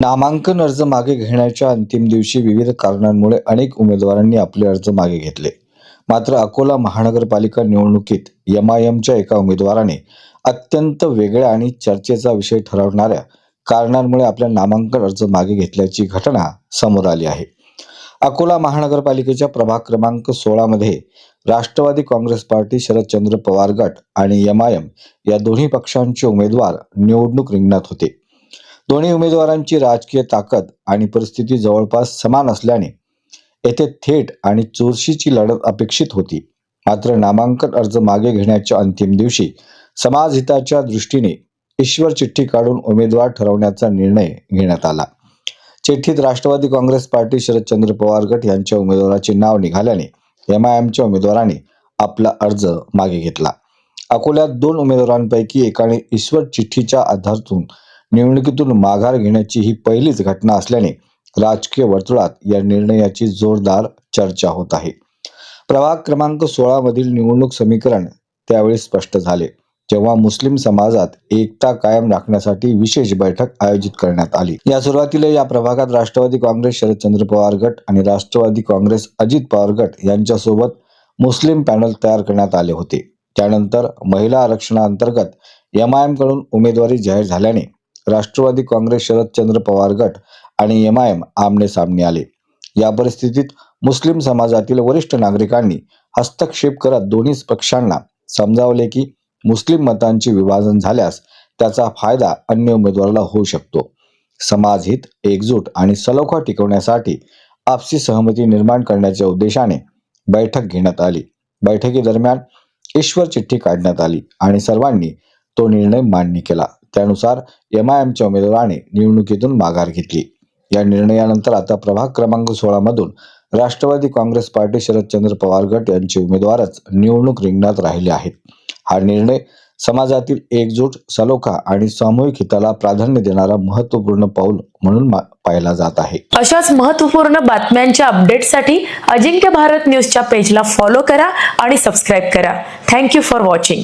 नामांकन अर्ज मागे घेण्याच्या अंतिम दिवशी विविध कारणांमुळे अनेक उमेदवारांनी आपले अर्ज मागे घेतले. मात्र अकोला महानगरपालिका निवडणुकीत यमायमच्या एका उमेदवाराने अत्यंत वेगळ्या आणि चर्चेचा विषय ठरवणाऱ्या कारणांमुळे आपल्या नामांकन अर्ज मागे घेतल्याची घटना समोर आली आहे. अकोला महानगरपालिकेच्या प्रभाग क्रमांक सोळामध्ये राष्ट्रवादी काँग्रेस पार्टी शरदचंद्र पवार गट आणि यमायम या दोन्ही पक्षांचे उमेदवार निवडणूक रिंगणात होते. दोन्ही उमेदवारांची राजकीय ताकद आणि परिस्थिती जवळपास समान असल्याने येथे थेट आणि चुरशीची लढत अपेक्षित होती. मात्र नामांकन अर्ज मागे घेण्याच्या अंतिम दिवशी समाज हिताच्या दृष्टीने ईश्वर चिठ्ठी काढून उमेदवार ठरवण्याचा निर्णय घेण्यात आला. चिठ्ठीत राष्ट्रवादी काँग्रेस पार्टी शरदचंद्र पवार गट यांच्या उमेदवाराचे नाव निघाल्याने एम आय एमच्या उमेदवाराने आपला अर्ज मागे घेतला. अकोल्यात दोन उमेदवारांपैकी एकाने ईश्वर चिठ्ठीच्या आधारातून निवडणुकीतून माघार घेण्याची ही पहिलीच घटना असल्याने राजकीय वर्तुळात या निर्णयाची जोरदार चर्चा होत आहे. प्रभाग क्रमांक सोळा मधील निवडणूक समीकरण त्यावेळी स्पष्ट झाले जेव्हा मुस्लिम समाजात एकता कायम राखण्यासाठी विशेष बैठक आयोजित करण्यात आली. या सुरुवातीला या प्रभागात राष्ट्रवादी काँग्रेस शरदचंद्र पवार गट आणि राष्ट्रवादी काँग्रेस अजित पवार गट यांच्यासोबत मुस्लिम पॅनल तयार करण्यात आले होते. त्यानंतर महिला आरक्षणाअंतर्गत आयकडून उमेदवारी जाहीर झाल्याने राष्ट्रवादी काँग्रेस शरदचंद्र पवार गट आणि एम आमने सामने आले. या परिस्थितीत मुस्लिम समाजातील वरिष्ठ नागरिकांनी हस्तक्षेप करत दोन्ही पक्षांना समजावले की मुस्लिम मतांचे विभाजन झाल्यास त्याचा फायदा अन्य उमेदवाराला होऊ शकतो. समाजहित एकजूट आणि सलोखा टिकवण्यासाठी आपसी सहमती निर्माण करण्याच्या उद्देशाने बैठक घेण्यात आली. बैठकीदरम्यान ईश्वर चिठ्ठी काढण्यात आली आणि सर्वांनी तो निर्णय मान्य केला. त्यानुसार एमआयएमच्या उमेदवाराने निवडणुकीतून माघार घेतली. या निर्णयानंतर आता प्रभाग क्रमांक सोळा मधून राष्ट्रवादी काँग्रेस पार्टी शरदचंद्र पवार गट यांचे उमेदवारच निवडणूक रिंगणात राहिले आहेत. हा निर्णय समाजातील एकजूट सलोखा आणि सामूहिक हिताला प्राधान्य देणारा महत्त्वपूर्ण पाऊल म्हणून पाहिला जात आहे. अशाच महत्त्वपूर्ण बातम्यांच्या अपडेटसाठी अजिंक्य भारत न्यूजच्या पेजला फॉलो करा आणि सबस्क्राईब करा. Thank you for watching